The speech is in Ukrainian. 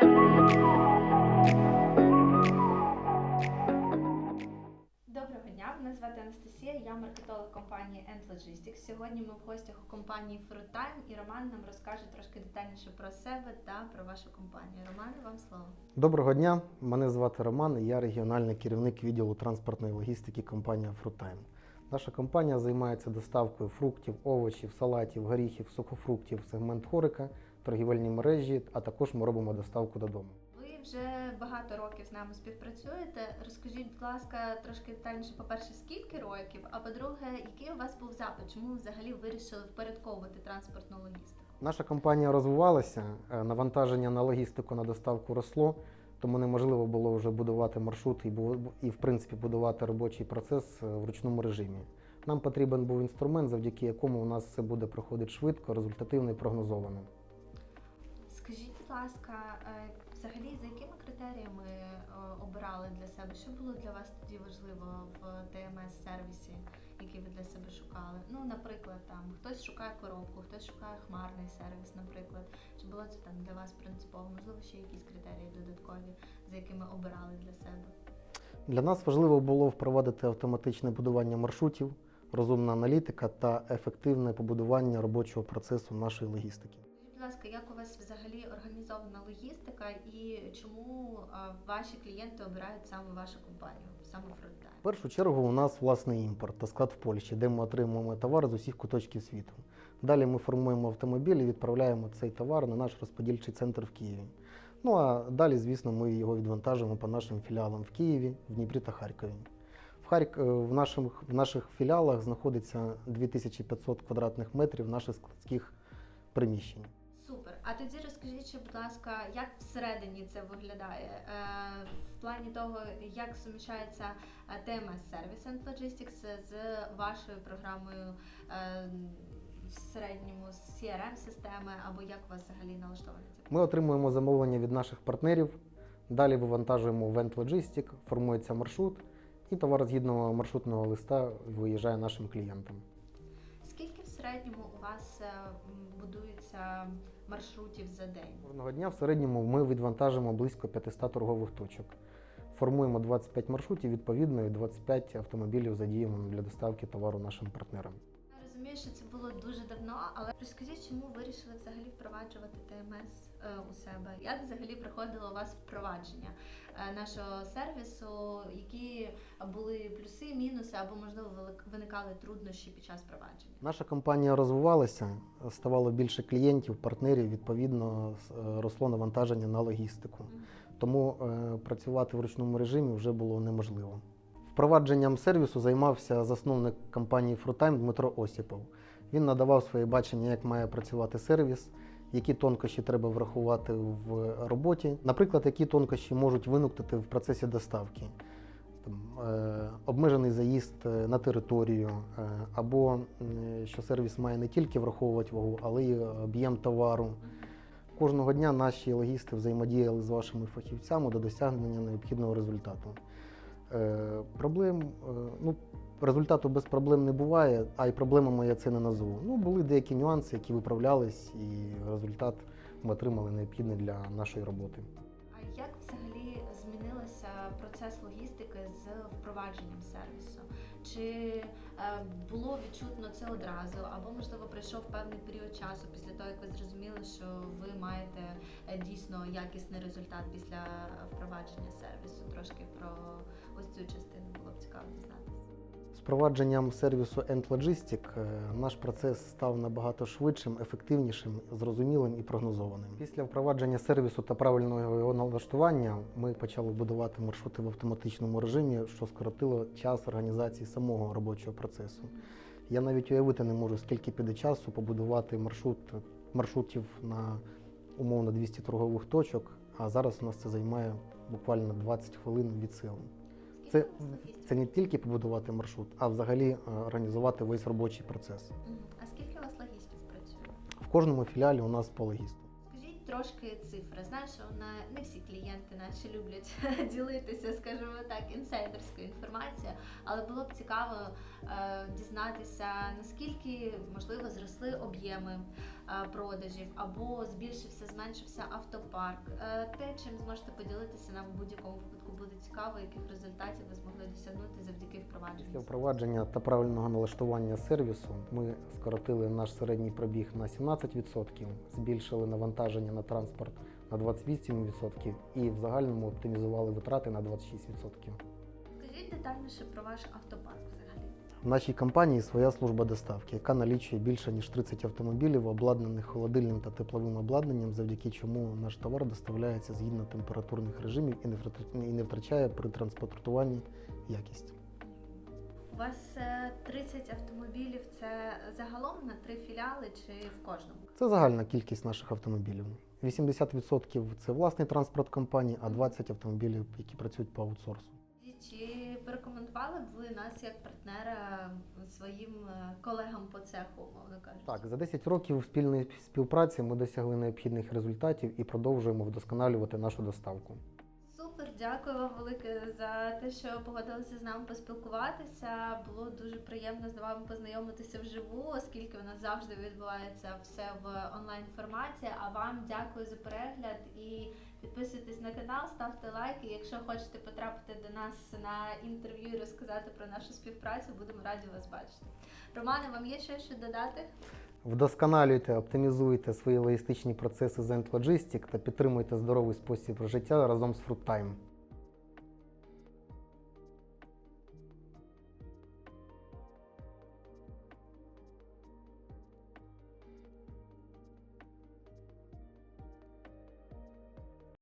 Доброго дня, мене звати Анастасія, я маркетолог компанії End Logistics. Сьогодні ми в гостях у компанії Fruitime і Роман нам розкаже трошки детальніше про себе та про вашу компанію. Романе, вам слово. Доброго дня, мене звати Роман, я регіональний керівник відділу транспортної логістики компанії Fruitime. Наша компанія займається доставкою фруктів, овочів, салатів, горіхів, сухофруктів, сегмент хорика, торгівельні мережі, а також ми робимо доставку додому. Ви вже багато років з нами співпрацюєте. Розкажіть, будь ласка, трошки детальніше, по-перше, скільки років, а по-друге, який у вас був запит? Чому ви взагалі вирішили впорядковувати транспортну логістику? Наша компанія розвивалася, е, навантаження на логістику на доставку росло, тому неможливо було вже будувати маршрут і, і в принципі будувати робочий процес е, в ручному режимі. Нам потрібен був інструмент, завдяки якому у нас все буде проходити швидко, результативно і прогнозовано. Скажіть, будь ласка, е, взагалі за якими критеріями е, обирали для себе? Що було для вас тоді важливо в ТМС-сервісі, який ви для себе шукали? Ну, наприклад, там хтось шукає коробку, хтось шукає хмарний сервіс, наприклад. Чи було це там для вас принципово? Можливо, ще якісь критерії додаткові, за якими обирали для себе? Для нас важливо було впровадити автоматичне будування маршрутів, розумна аналітика та ефективне побудування робочого процесу нашої логістики. Ласка, як у вас взагалі організована логістика і чому ваші клієнти обирають саме вашу компанію, саме Frontline? В першу чергу у нас власний імпорт та склад в Польщі, де ми отримуємо товар з усіх куточків світу. Далі ми формуємо автомобіль і відправляємо цей товар на наш розподільчий центр в Києві. Ну а далі, звісно, ми його відвантажимо по нашим філіалам в Києві, в Дніпрі та Харкові. В, Харк... е, в, наших, в наших філіалах знаходиться 2500 квадратних метрів наших складських приміщень. Супер. А тоді розкажіть, ще, будь ласка, як всередині це виглядає? Е, в плані того, як суміщається ТМС сервіс and Logistics з вашою програмою е, в середньому з crm системи або як у вас взагалі налаштовані? Ми отримуємо замовлення від наших партнерів. Далі вивантажуємо в Vent Logistic, формується маршрут, і товар згідно маршрутного листа виїжджає нашим клієнтам. Скільки в середньому у вас е, будується маршрутів за день? Кожного дня в середньому ми відвантажимо близько 500 торгових точок. Формуємо 25 маршрутів, відповідно, і 25 автомобілів задіємо для доставки товару нашим партнерам. Я розумію, що це було дуже давно, але розкажіть, чому вирішили взагалі впроваджувати ТМС у себе? Як взагалі проходило у вас впровадження е, нашого сервісу? Які були плюси, мінуси або можливо виникали труднощі під час впровадження? Наша компанія розвивалася, ставало більше клієнтів, партнерів, відповідно, е, росло навантаження на логістику. Тому е, працювати в ручному режимі вже було неможливо. Впровадженням сервісу займався засновник компанії Fruitime Дмитро Осіпов. Він надавав своє бачення, як має працювати сервіс, які тонкощі треба врахувати в роботі. Наприклад, які тонкощі можуть виникнути в процесі доставки. Там, е, обмежений заїзд е, на територію, е, або м, що сервіс має не тільки враховувати вагу, але й об'єм товару. Кожного дня наші логісти взаємодіяли з вашими фахівцями до досягнення необхідного результату. Е, проблем, е, ну, результату без проблем не буває, а й проблемами я це не назву. Ну, були деякі нюанси, які виправлялись, і результат ми отримали необхідний для нашої роботи. А як взагалі змінився процес логістики з впровадженням сервісу? Чи е, було відчутно це одразу, або можливо пройшов певний період часу після того, як ви зрозуміли, що ви маєте е, дійсно якісний результат після впровадження сервісу? Трошки про ось цю частину було б цікаво дізнатися. З впровадженням сервісу End Logistic е, наш процес став набагато швидшим, ефективнішим, зрозумілим і прогнозованим. Після впровадження сервісу та правильного його налаштування ми почали будувати маршрути в автоматичному режимі, що скоротило час організації самого робочого процесу. Я навіть уявити не можу, скільки піде часу побудувати маршрут маршрутів на умовно 200 торгових точок, а зараз у нас це займає буквально 20 хвилин від сили. Це, це не тільки побудувати маршрут, а взагалі е, організувати весь робочий процес. А скільки у вас логістів працює? В кожному філіалі у нас по логісту. Скажіть трошки цифри. Знаєш, що на не всі клієнти наші люблять ділитися, скажімо так, інсайдерською інформацією, але було б цікаво е, дізнатися, наскільки можливо зросли об'єми е, продажів, або збільшився, зменшився автопарк. Те, чим зможете поділитися нам в будь-якому буде цікаво, яких результатів ви змогли досягнути завдяки впровадженню. Після впровадження та правильного налаштування сервісу ми скоротили наш середній пробіг на 17%, збільшили навантаження на транспорт на 28% і в загальному оптимізували витрати на 26%. Скажіть детальніше про ваш автопарк. В нашій компанії своя служба доставки, яка налічує більше ніж 30 автомобілів, обладнаних холодильним та тепловим обладнанням, завдяки чому наш товар доставляється згідно температурних режимів і не не втрачає при транспортуванні якість. У вас е, 30 автомобілів це загалом на три філіали чи в кожному? Це загальна кількість наших автомобілів. 80% це власний транспорт компанії, а 20 автомобілів, які працюють по аутсорсу. Чи порекомендували б ви нас як партнера своїм е, колегам по цеху, умовно кажучи? Так, за 10 років спільної співпраці ми досягли необхідних результатів і продовжуємо вдосконалювати нашу доставку. Супер, дякую вам велике за те, що погодилися з нами поспілкуватися. Було дуже приємно з вами познайомитися вживу, оскільки у нас завжди відбувається все в онлайн форматі. А вам дякую за перегляд і підписуйтесь на канал, ставте лайки. Якщо хочете потрапити до нас на інтерв'ю і розказати про нашу співпрацю, будемо раді вас бачити. Романе, вам є ще що додати? Вдосконалюйте, оптимізуйте свої логістичні процеси з Logistic та підтримуйте здоровий спосіб життя разом з FruitTime.